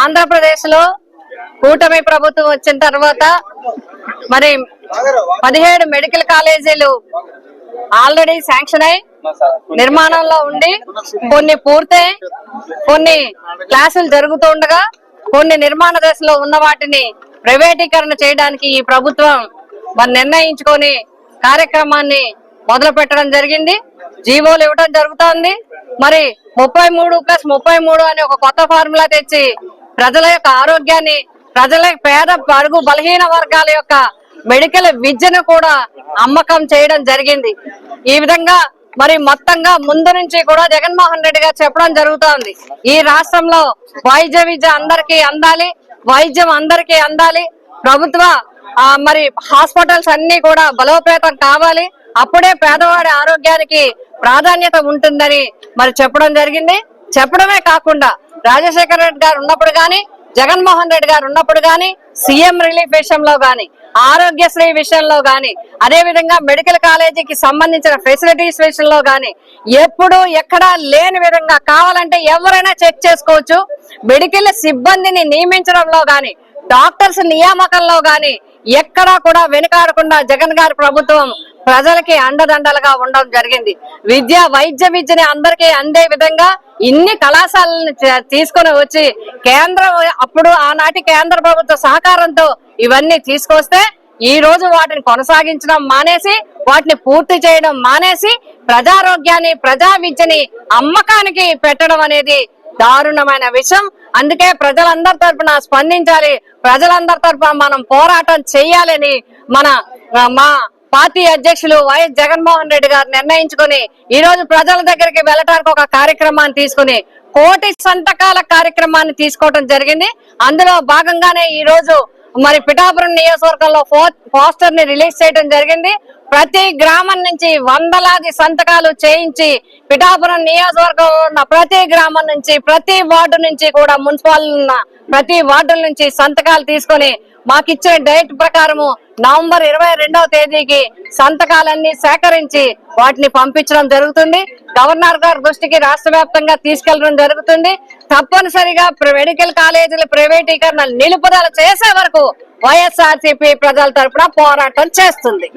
ఆంధ్రప్రదేశ్లో కూటమి ప్రభుత్వం వచ్చిన తర్వాత మరి పదిహేడు మెడికల్ కాలేజీలు ఆల్రెడీ శాంక్షన్ అయి నిర్మాణంలో ఉండి కొన్ని పూర్తయి కొన్ని క్లాసులు జరుగుతూ ఉండగా కొన్ని నిర్మాణ దశలో ఉన్న వాటిని ప్రైవేటీకరణ చేయడానికి ఈ ప్రభుత్వం మరి నిర్ణయించుకొని కార్యక్రమాన్ని మొదలు పెట్టడం జరిగింది. జీవోలు ఇవ్వడం జరుగుతోంది. మరి ముప్పై మూడు ప్లస్ ముప్పై మూడు అనే ఒక కొత్త ఫార్ములా తెచ్చి ప్రజల యొక్క ఆరోగ్యాన్ని ప్రజల పేద పరుగు బలహీన వర్గాల యొక్క మెడికల్ విద్యను కూడా అమ్మకం చేయడం జరిగింది. ఈ విధంగా మరి మొత్తంగా ముందు నుంచి కూడా జగన్మోహన్ రెడ్డి గారు చెప్పడం జరుగుతోంది. ఈ రాష్ట్రంలో వైద్య విద్య అందరికీ అందాలి వైద్యం అందరికీ అందాలి ప్రభుత్వ మరి హాస్పిటల్స్ అన్ని కూడా బలోపేతం కావాలి అప్పుడే పేదవాడి ఆరోగ్యానికి ప్రాధాన్యత ఉంటుందని మరి చెప్పడం జరిగింది. చెప్పడమే కాకుండా రాజశేఖర రెడ్డి గారు ఉన్నప్పుడు గాని జగన్మోహన్ రెడ్డి గారు ఉన్నప్పుడు గాని సీఎం రిలీఫ్ విషయంలో గాని ఆరోగ్యశ్రీ విషయంలో గాని అదే విధంగా మెడికల్ కాలేజీకి సంబంధించిన ఫెసిలిటీస్ విషయంలో గాని ఎప్పుడు ఎక్కడా లేని విధంగా కావాలంటే ఎవరైనా చెక్ చేసుకోవచ్చు. మెడికల్ సిబ్బందిని నియమించడంలో గాని డాక్టర్స్ నియామకంలో గాని ఎక్కడా కూడా వెనుకాడకుండా జగన్ గారి ప్రభుత్వం ప్రజలకి అండదండలుగా ఉండడం జరిగింది. విద్య వైద్య విద్యని అందరికీ అందే విధంగా ఇన్ని కళాశాలను తీసుకొని వచ్చి కేంద్రం అప్పుడు ఆనాటి కేంద్ర ప్రభుత్వ సహకారంతో ఇవన్నీ తీసుకొస్తే ఈ రోజు వాటిని కొనసాగించడం మానేసి వాటిని పూర్తి చేయడం మానేసి ప్రజారోగ్యాన్ని ప్రజా విద్యని అమ్మకానికి పెట్టడం అనేది దారుణమైన విషయం. అందుకే ప్రజలందరి తరపున స్పందించాలి. ప్రజలందరి తరపున మనం పోరాటం చేయాలని మన మా పార్టీ అధ్యక్షులు వైఎస్ జగన్మోహన్ రెడ్డి గారు నిర్ణయించుకుని ఈ రోజు ప్రజల దగ్గరికి వెళ్ళటానికి ఒక కార్యక్రమాన్ని తీసుకుని కోటి సంతకాల కార్యక్రమాన్ని తీసుకోవడం జరిగింది. అందులో భాగంగానే ఈ రోజు మరి పిఠాపురం నియోజకవర్గంలో పోస్టర్ని రిలీజ్ చేయడం జరిగింది. ప్రతి గ్రామం నుంచి వందలాది సంతకాలు చేయించి పిఠాపురం నియోజకవర్గంలో ఉన్న ప్రతి గ్రామం నుంచి ప్రతి వార్డు నుంచి కూడా మున్సిపాలిటీ ఉన్న ప్రతి వార్డు నుంచి సంతకాలు తీసుకొని మాకు ఇచ్చిన డేట్ ప్రకారము నవంబర్ ఇరవై రెండవ తేదీకి సంతకాలన్నీ సేకరించి వాటిని పంపించడం జరుగుతుంది. గవర్నర్ గారి దృష్టికి రాష్ట్ర వ్యాప్తంగా తీసుకెళ్ళడం జరుగుతుంది. తప్పనిసరిగా ప్ర- మెడికల్ కాలేజీల ప్రైవేటీకరణ నిలుపుదల చేసే వరకు వైఎస్ఆర్సీపీ ప్రజల తరఫున పోరాటం చేస్తుంది.